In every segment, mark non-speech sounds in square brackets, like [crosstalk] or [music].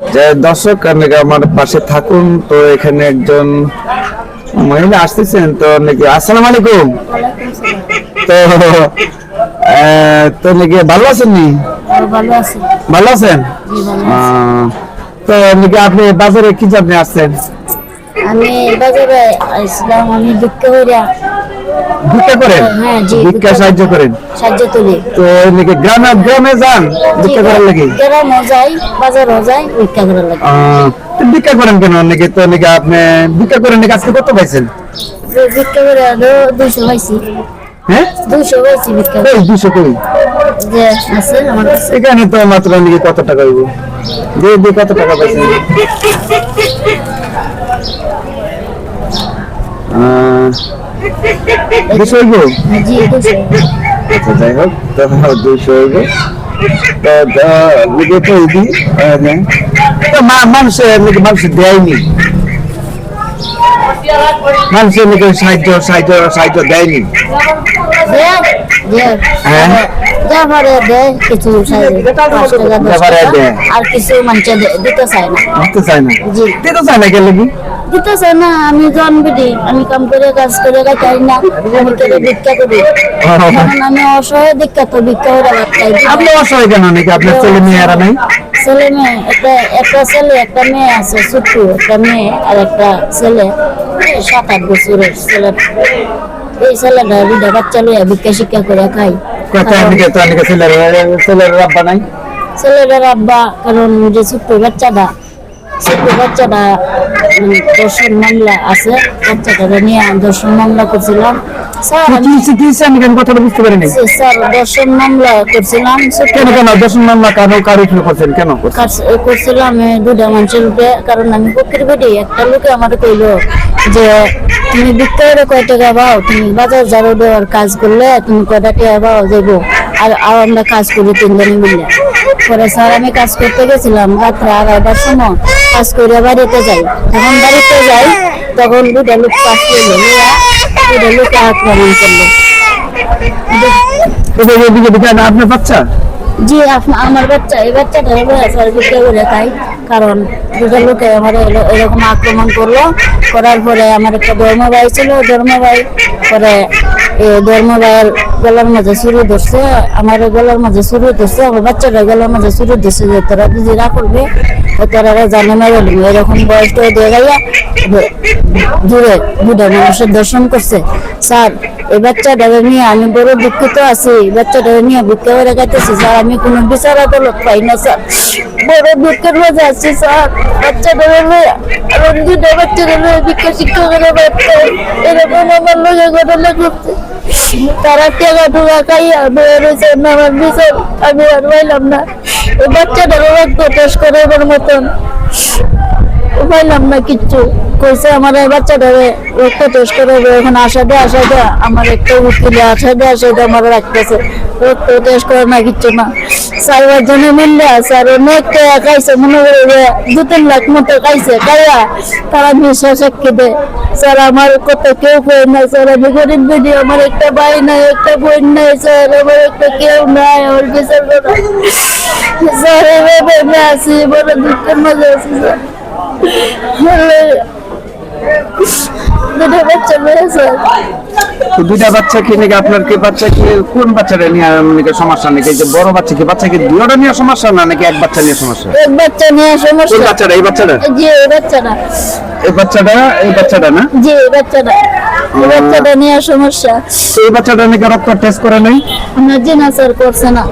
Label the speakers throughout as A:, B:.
A: যে দর্শক আমার পাশে থাকুন? তো এখানে একজন মহিলা আসতেছেন তো নাকি আসসালামু আলাইকুম। তো তো নাকি ভালো আছেন নি?
B: ভালো
A: আছেন? তো নাকি আপনি বাজারে কি জন্য আসছেন?
B: আমি বাজারে আসলাম আমি ভিক্ষা করিয়া
A: ভিক্ষা করেন?
B: হ্যাঁ জি
A: ভিক্ষা সাহায্য করেন।
B: সাহায্য তুলি।
A: তো নাকি গ্রামে গ্রামে যান ভিক্ষা করার লাগে
B: যাই যাই ভিক্ষা করার লাগে।
A: ভিক্ষা করেন কেন? নাকি তো নাকি আপনি ভিক্ষা করেন নাকি আজকে কত পাইছেন?
B: ভিক্ষা করে দুইশো পাইছি।
A: হ্যাঁ?
B: দুইশো পাইছি ভিক্ষা
A: দুশো কই?
B: যে আছে আমার
A: এখানে তো মাত্র নাকি কত টাকা হইব? দিয়ে দিয়ে কত টাকা পাইছেন? আহ, দুশো আচ্ছা যাই হোক তো দুশো তো তো লিখে তো দিই তো মা- মানুষে নাকি মানুষ দেয়নি। মানুষের নাকি সাহায্য সাহায্য সাহায্য দেয়নি। হ্যাঁ?
B: আর কিছু দিতে চায় না।
A: দিতে চায় না। দিতে চায় না কেন
B: দিতে চায় না আমি আমি কাম করে কাজ করে খাই না। আমি করে ভিক্ষা করি? [laughs] আমি অসহায় ভিক্ষা তো ভিক্ষা ভাত
A: আপনি অসহায় কেন নাকি? আপনার ছেলে মেয়েরা নাই?
B: ছেলে মেয়ে একটা একটা ছেলে একটা মেয়ে আছে ছোট্ট একটা মেয়ে আর একটা ছেলে। সাত আট বছরের ছেলে। এই ছেলেটা বিধা বাচ্চা লইয়া ভিক্ষা শিক্ষা করে খাই
A: তো ছেলের ছেলের রাব্বা নাই?
B: ছেলের আব্বা কারণ যে ছোট্ট বাচ্চাটা ছোট্ট বাচ্চাটা দর্শন মামলা আছে। বাচ্চাটা নিয়ে দর্শন মামলা করছিলাম। দর্শন মামলা করছিলাম। ছোট্ট
A: কেন? কেন দর্শন মামলা কারও করছেন কেন?
B: করছিলাম দুটা মানুষের কারণ আমি বেটি একটা লোকে আমার কইলো যে তুমি বিক্রয়ের কয় টাকা পাও? তুমি বাজার ঝাড়ু দেওয়ার কাজ করলে তুমি কয়টা টাকা পাও? যাব আর আর আমরা কাজ করি তিনজনে মিলে। পরে স্যার আমি কাজ করতে গেছিলাম রাত্রে আড়াইটার সময়। কাজ করে বাড়িতে যাই। যখন বাড়িতে যাই, তখন দুটা কাজ করল। দুটা লোকে আক্রমণ করল।
A: আপনার বাচ্চা?
B: জি আমার বাচ্চা, এই বাচ্চাটা স্যার বিক্রি খাই কারণ দুটো লোকে আমার এরকম আক্রমণ করল। করার পরে আমার একটা ধর্মভাই ছিল ধর্মভাই পরে এই ধর্মভাইয়ের গলার মাঝে শুরু ধরছে আমার গলার মাঝে শুরু ধরছে, আমার বাচ্চাটা গলার মাঝে শুরু ধরছে যে তোরা না করবে? তোরা জানে মেরে দিবে এরকম বয়সটা দিয়ে গাইয়া দূরে বুড়া মানুষের দর্শন করছে। স্যার এই বাচ্চাটা নিয়ে আমি বড় দুঃখিত আছি। এই বাচ্চাটা নিয়ে ভিক্ষা করে খাইতেছি স্যার। আমি কোনো বিচার আদালত পাই না, স্যার। বড় দুঃখের মাঝে আছি, স্যার। বাচ্চাটা লইয়া আর দুটা বাচ্চাটা লইয়া ভিক্ষা শিক্ষা করে বাচ্চা এরকম আমার লোকে ঘটনা করছে তারা টেকা টুকা খাইয়া বের হয়েছে না আমার বিচার আমি আর পাইলাম না। এই বাচ্চাটা রক্ত টেস্ট করাবার মতন। পাইলাম না কিচ্ছু। কইছে আমার এই বাচ্চাটারে রক্ত টেস্ট করে এখন আশা দে আশা দে, আমার একটা উকিলে আশা দে আশা দে, আমার রাখতেছে। রক্ত টেস্ট করে না কিচ্ছু না। চার জনে মিললে আর অনেক খাইছে, মনে করে যে দু তিন লাখ মতো খাইছে, খাইয়া তারা নিঃশ্বাস সাক্ষী দেয়। স্যার, আমার কত কেউ কই না, স্যার, আমি গরিব দিদি আমার একটা ভাই নাই, একটা বোন নাই, স্যার, আমার একটা কেউ নাই, আমার বিচার করা স্যার, এভাবে আমি আছি, বড় দুঃখের মাঝে আছি, স্যার। দুটো বাচ্চা মেয়েছে
A: দুইটা বাচ্চা কি নাকি আপনার কি বাচ্চা কি কোন বাচ্চাটা নিয়ে নাকি সমস্যা নাকি? যে বড় বাচ্চা কি বাচ্চা কি দুইটা নিয়ে সমস্যা না নাকি এক বাচ্চা নিয়ে সমস্যা?
B: এক বাচ্চা নিয়ে
A: কোন
B: সমস্যা
A: বাচ্চাটা এই বাচ্চাটা?
B: জি এই বাচ্চাটা।
A: এই বাচ্চাটা এই বাচ্চাটা না?
B: জি এই বাচ্চাটা। এই বাচ্চাটা নিয়ে সমস্যা।
A: এই বাচ্চাটা নাকি রক্ত টেস্ট করে নাই?
B: আমার জিনা স্যার করছে না।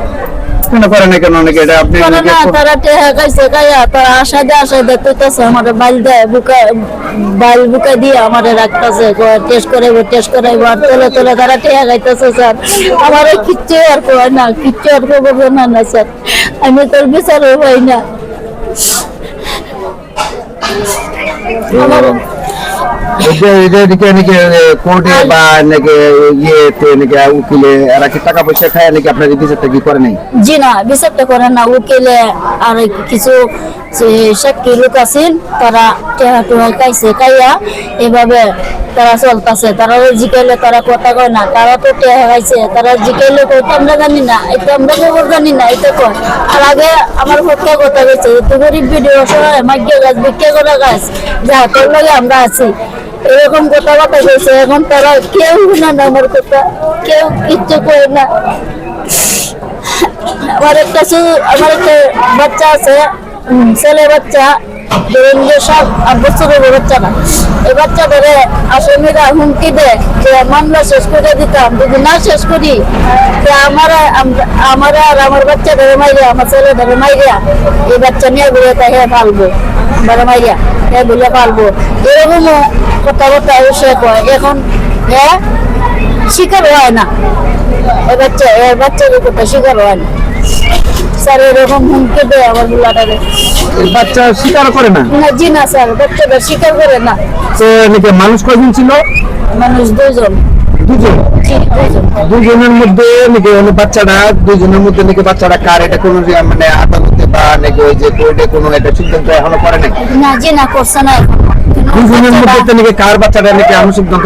A: করে নাই কেন? নাকি এটা আপনি
B: না তারা টেহা খাইছে খাইয়া তারা আশা দিয়ে আশা দিয়ে কইতাছে আমার বাইল দেয় বুকা বাইল বুকা দিয়ে আমার রাখতেছে টেস্ট করাইবো টেস্ট করাইবো আর তোলে তোলে তারা টেহা খাইতেছে স্যার। আমার কিচ্ছু আর কয় না কিচ্ছু আর করব না না স্যার। আমি তোর বিচারও পাই না। আমার
A: এটা এটা নাকি নাকি কোর্টে বা নাকি ইয়েতে নাকি উকিলে এরা কি টাকা পয়সা খায় নাকি আপনার বিচারটা কি করে নাই?
B: জি না বিচারটা করে না। উকিলে আর কিছু সাক্ষী লোক আছেন তারা টেহা টেহা খাইছে খাইয়া এভাবে তারা চলতেছে। তারা জিকাইলে তারা কথা কয় না তারা তো টেহা খাইছে তারা জিকাইলে কয় আমরা জানি না এটা আমরা খবর জানি না এটা কয়? আর আগে আমার পক্ষে কথা গেছে তো গরিব ভিডিও সবাই মাগিয়ে গাছ বিক্রি করা গাছ যা তোর লাগে আমরা আছি। এরকম কথাবার্তা কইছে, এখন তারা কেউ না না আমার কথা, কেউ কিচ্ছু করে না। আমার একটা আমার একটা বাচ্চা আছে ছেলে বাচ্চা। আমার আর আমার বাচ্চা মাইরিয়া আমার ছেলে ধরে মাইরিয়া বাচ্চা নিয়ে মাইরিয়া হ্যাঁ এরকমও কথাবার্তা এখন হ্যাঁ শিকার হয় না। এ বাচ্চা শিকার হয় না। স্যার এরকম হুমকি দেয় আমার গুলাটারে
A: বাচ্চা স্বীকার করে না?
B: না জি না স্যার বাচ্চাটা স্বীকার করে না।
A: তো নাকি মানুষ কয়জন ছিল?
B: মানুষ দুজন।
A: দুজন? দুজনের মধ্যে নাকি মানে বাচ্চাটা দুজনের মধ্যে নাকি বাচ্চাটা কার? এটা কোনো মানে আদালতে বা নাকি ওই যে কোর্টে কোনো একটা সিদ্ধান্ত এখনও করে নাই?
B: না জি না করছে না।
A: দুজনের মধ্যে তো নাকি কার বাচ্চাটা নাকি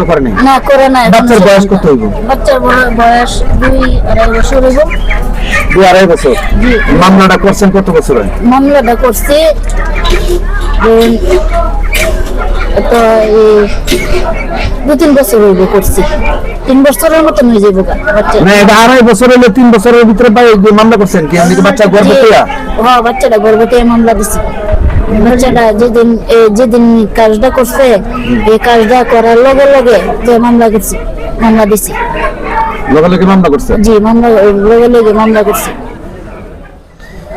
A: করে নাই?
B: না করে না এখন
A: বাচ্চার বয়স কত হইব?
B: বাচ্চার বয়স দুই আড়াই বছর হইব।
A: দুই আড়াই বছর? মামলাটা করছেন কত বছর হয়
B: মামলাটা করছে তো দু তিন বছর হইব করছি। তিন বছরের মতন হয়ে যাব
A: না এটা আড়াই বছর হলে তিন বছরের ভিতরে মামলা করছেন কি? আপনি বাচ্চা গর্ভবতী?
B: হ্যাঁ বাচ্চাটা গর্ভবতী মামলা দিছি। বাচ্চাটা যেদিন যেদিন কাজটা করছে এই কাজটা করার লগে লগে মামলা করছি মামলা দিছি।
A: লগে লগে মামলা করছেন
B: জি মামলা লগে লগে মামলা করছি।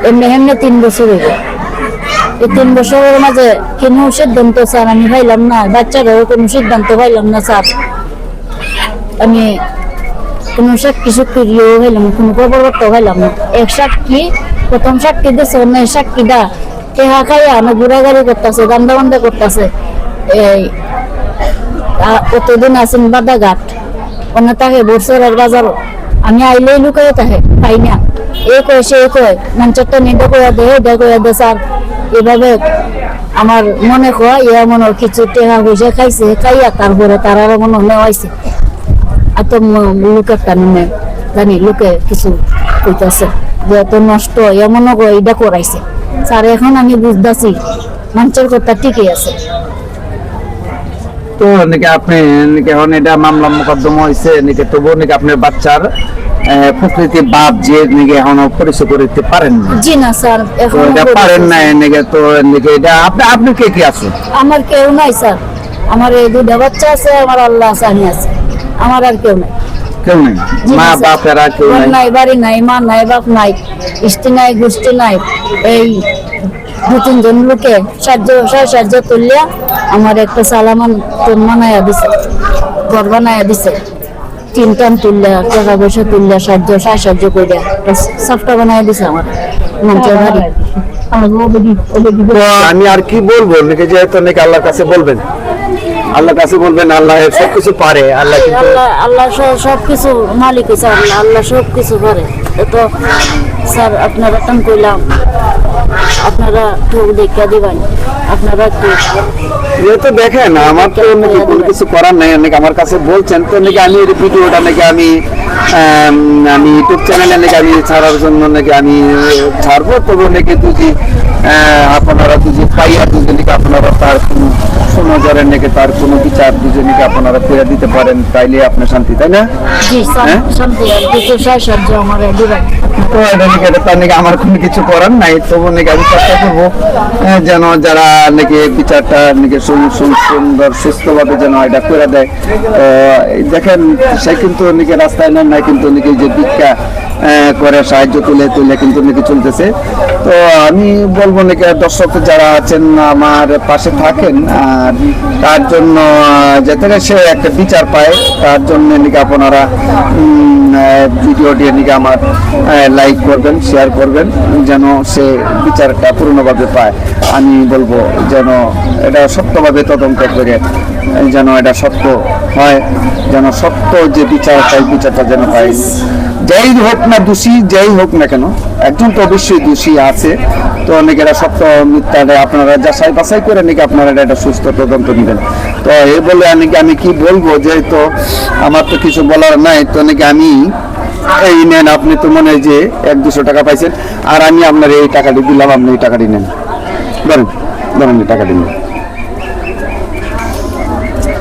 B: এমনি এমনি তিন বছর হইব এই তিন বছরের মাঝে কোনো সিদ্ধান্ত স্যার আমি পাইলাম না বাচ্চারাও কোনো সিদ্ধান্ত পাইলাম না স্যার। আমি কোনো সাক্ষী সুক্রিয় হইলাম কোনো খবরবার্তা হইলাম না। এক সাক্ষী প্রথম সাক্ষী দিছে অন্য সাক্ষীটা টেহা খাইয়া আমি ঘোরাঘুরি করতেছে দান্দা বান্দা করতেছে। এই অতদিন আছেন বাদাঘাট? অন্য তাকে বছরের বাজার আমি আইলেই লুকাই তাহে পাই না। এ কয়, সে কয় মঞ্চটা নিতে কয়া দে দে কয়া দে, স্যার। এভাবে আমার মনে কয় ইয়া মনে কিছু টেহা পয়সা খাইছে, খাইয়া তারপরে তারা মনে হয় নেওয়াইছে এত লোকের টানে জানি, লোকে কিছু কইতাছে, যে এত নষ্ট এমন এটা করাইছে। স্যার এখন আমি বুঝতেছি। মানুষের কথা ঠিকই আছে।
A: তো নাকি আপনি নাকি এখন এটা মামলা মোকদ্দমা হয়েছে নাকি তবুও নাকি আপনার বাচ্চার প্রকৃতি বাপ যে নাকি এখনও পরিচয় পারেন না
B: জি না স্যার এখন
A: এটা পারেন না নাকি? তো নাকি এটা আপনি আপনি কে কি আছে
B: আমার কেউ নাই স্যার। আমার এই দুটা বাচ্চা আছে আমার আল্লাহ আছে আমি আছি। আমার আর কেউ নাই।
A: কেউ নেই। মা বাপেরা কেউ নাই।
B: নাই বাড়ি নাই মা নাই বাপ নাই স্ত্রী নাই গোষ্ঠী নাই। এই দু তিনজন লোকে সাহায্য সাহায্য সাহায্য তুললিয়া আমার একটা সালামান তোর বানাইয়া দিছে ঘর বানাইয়া দিছে। তিন টান তুললিয়া টাকা পয়সা তুললিয়া সাহায্য সাহায্য করিয়া সবটা বানাইয়া দিছে আমার। মানুষের বাড়ি
A: আমি আর কি বলব? নাকি যেহেতু নাকি আল্লাহর কাছে বলবেন? আল্লাহর কাছে বলবেন, আল্লাহ সবকিছু পারে, আল্লাহ
B: আল্লাহ আল্লাহ সব- সব মালিক আল্লাহ আল্লাহ সবকিছু পারে। তো স্যার আপনারা টান কইলাম। আপনারা একটু দেখা দিবেন। আপনারা একটু
A: যেহেতু দেখেন আমার তো নাকি কোনো কিছু করার নাই। নাকি আমার কাছে বলছেন তো নাকি আমি এই ভিডিওটা নাকি আমি আমি ইউটিউব চ্যানেলে নাকি আমি ছাড়ার জন্য নাকি আমি ছাড়বো? তবু নাকি তুই আপনারা যদি পাইয়া যদি নাকি আপনারা তার কোনো সমাজের নাকি তার কোনো বিচার যদি নাকি আপনারা করে দিতে পারেন তাইলে আপনার শান্তি তাই না?
B: জি স্যার
A: হ্যাঁ?
B: শান্তি আর কিছু সাহায্য আমার দিবেন।
A: এটা তার নাকি আমার কোনো কিছু করার নাই তবু নাকি আমি চেষ্টা করব যেন যারা নাকি বিচারটা নাকি সুন্দর, সুস্থভাবে যেন এটা করে দেয়। তো দেখেন, সে কিন্তু নাকি রাস্তায় নেন নাই, কিন্তু নাকি যে ভিক্ষা করে সাহায্য তুলে তুলে কিন্তু নাকি চলতেছে। তো আমি বলব নাকি দর্শক যারা আছেন, আমার পাশে থাকেন, আর তার জন্য, যাতে সে একটা বিচার পায়, তার জন্য নাকি আপনারা ভিডিওটি নাকি আমার লাইক করবেন শেয়ার করবেন, যেন সে বিচারটা পূর্ণভাবে পায়। আমি বলব যেন এটা সত্যভাবে তদন্ত করে, যেন এটা সত্য হয়, যেন সত্য যে বিচার পাই বিচারটা যেন পাই যাই হোক না দোষী, যাই হোক না কেন, একজন তো অবশ্যই দোষী আছে। তো অনেকে এরা সত্য মিথ্যা আপনারা যাচাই বাছাই করে নাকি আপনারা এটা সুস্থ তদন্ত নেবেন। তো এই বলে নাকি আমি কি বলব, যেহেতু আমার তো কিছু বলার নাই, তো নাকি আমি, এই নেন, আপনি তো মনে হয় যে এক দুশো টাকা পাইছেন, আর আমি আপনার এই টাকাটি দিলাম, আপনি এই টাকাটি নেন। ধরেন ধরেন এই টাকাটি নেন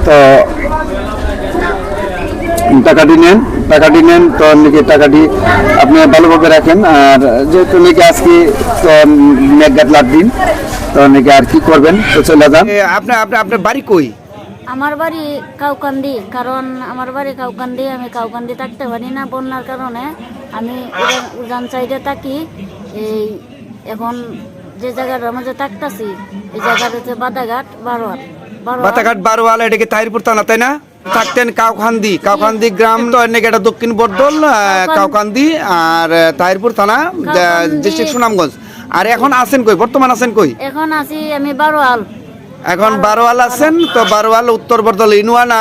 A: তো টাকাটি নেন টাকাটি নেন তো নাকি টাকাটি আপনি ভালোভাবে রাখেন। আর যেহেতু নাকি আজকে তো মেঘাত লাভ দিন তো নাকি আর কি করবেন? তো চলে যান। আপনার আপনার আপনার বাড়ি কই?
B: আমার বাড়ি কাউকান্দি কারণ আমার বাড়ি কাউকান্দি আমি কাউকান্দি থাকতে পারি না বন্যার কারণে। আমি উজান- সাইডে থাকি এই এখন যে জায়গাটার মধ্যে থাকতাছি এই জায়গাটা হচ্ছে বাদাঘাট বারোয়ার। বারোয়ার।
C: বাতাঘাট বারোয়াল এটাকে তাহিরপুর থানা তাই না? থাকতেন কাউখান্দি কাউখান্দি গ্রাম তো এটা দক্ষিণ বর্দল আহ, কাউখান্দি। আর তাহিরপুর থানা ডিস্ট্রিক্ট সুনামগঞ্জ। আর এখন আছেন কই? বর্তমান আছেন কই?
B: এখন আছি আমি বারোয়াল।
C: এখন বারোয়াল আছেন তো বারোয়াল উত্তর বর্দল ইনুয়ান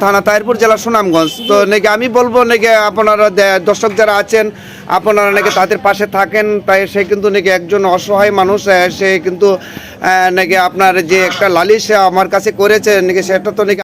C: থানা তাহিরপুর জেলা সুনামগঞ্জ। তো নাকি আমি বলব নাকি আপনারা দর্শক যারা আছেন আপনারা নাকি তাদের পাশে থাকেন তাই সে কিন্তু নাকি একজন অসহায় মানুষ সে কিন্তু নাকি আপনার যে একটা লালিশ আমার কাছে করেছে নাকি সেটা তো নাকি